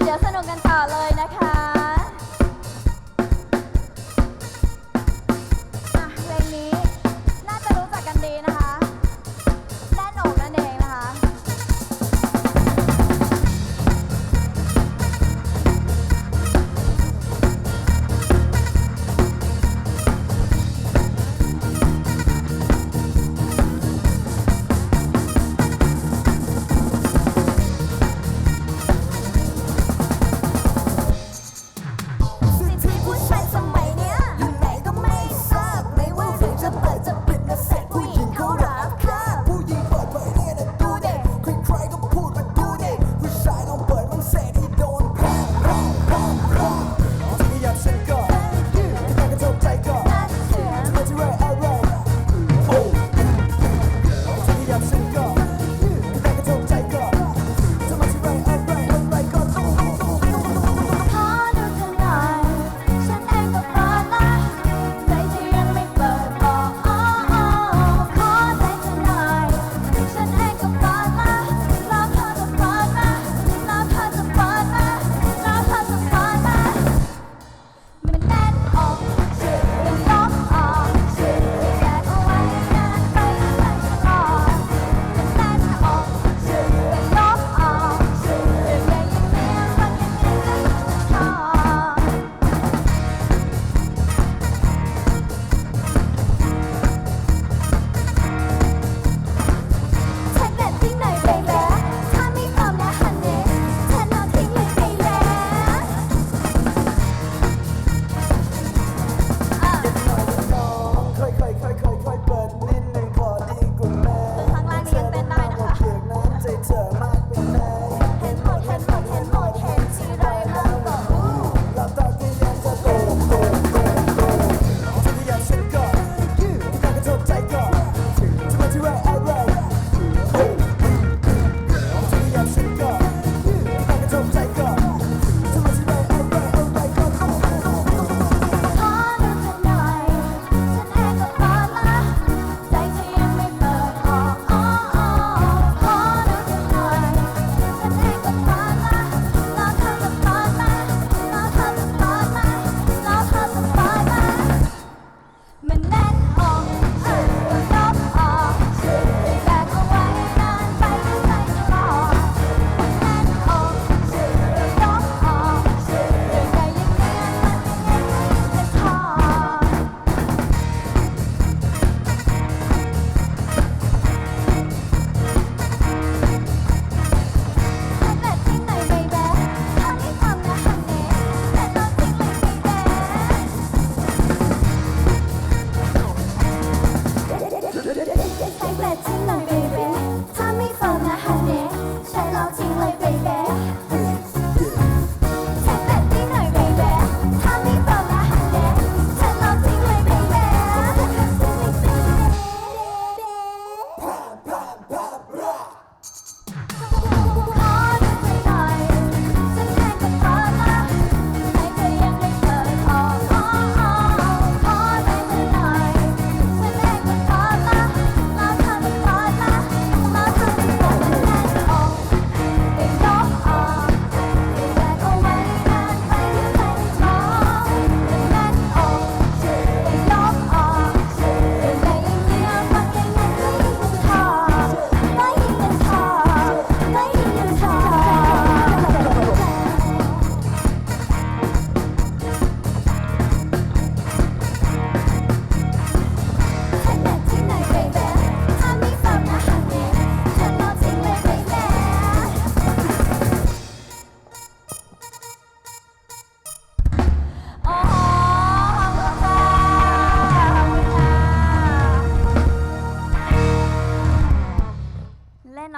เดี๋ยวสนุกกันต่อเลยนะคะ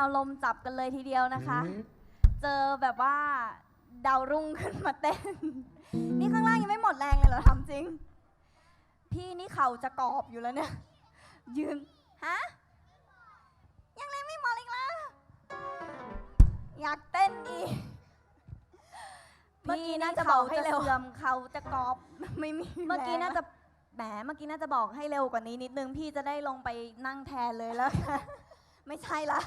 วลมจับกันเลยทีเดียวนะคะ เจอแบบว่าดาวรุ่งขึ้นมาเต้น นี่ข้างล่างยังไม่หมดแรงเลยเหรอทำจริง พี่นี่เขาจะกรอบอยู่แล้วเนี่ย ยืน ฮะ ยังเล่นไม่หมดอีกแล้ว อยากเต้นอีกเมื่อกี้น่าจะบอกให้เร็วเขาจะกรอบไม่มี เมื่อกี้น่าจะแหมเมื่อกี้น่าจะบอกให้เร็วกว่านี้นิดนึง พี่จะได้ลงไปนั่งแทนเลยแล้ว ไม่ใช่ละ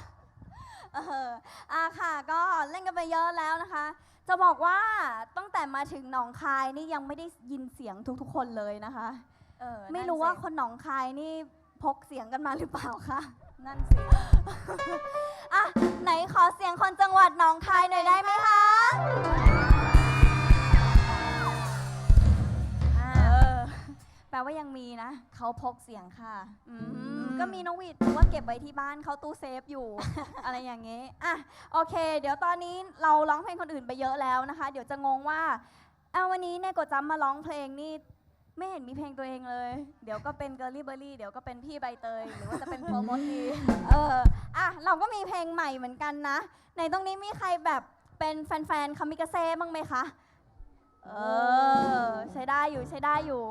เอออะค่ะ ก็เล่นกันไปเยอะแล้วนะคะ จะบอกว่าตั้งแต่มาถึงหนองคายนี่ยังไม่ได้ยินเสียงทุกๆ คนเลยนะคะ เออไม่นั่นรู้ว่าสิคนหนองคายนี่พกเสียงกันมาหรือเปล่าคะ นั่นสิ อะ ไหนขอเสียงคนจังหวัดหนองคายหน่อยได้ไหมคะ ลว่ายังมีนะ เขาพกเสียงค่ะอืมก็มีน้องวีดถือว่าเก็บไว้ที่บ้านเขาตู้เซฟอยู่ อะไรอย่างเงี้ยอะโอเค เดี๋ยวตอนนี้เราร้องเพลงคนอื่นไปเยอะแล้วนะคะ เดี๋ยวจะงงว่าเอาวันนี้เนี่ยกดจำมาร้องเพลงนี่ไม่เห็นมีเพลงตัวเองเลย เดี๋ยวก็เป็นเกอร์ลี่เบอร์รี่ เดี๋ยวก็เป็นพี่ใบเตย หรือว่าจะเป็นโปรโมททีเออ อะ เราก็มีเพลงใหม่เหมือนกันนะ ในตรงนี้มีใครแบบเป็นแฟนๆคามิกาเซ่บ้างไหมคะ เออ ใช้ได้อยู่ใช้ได้อยู่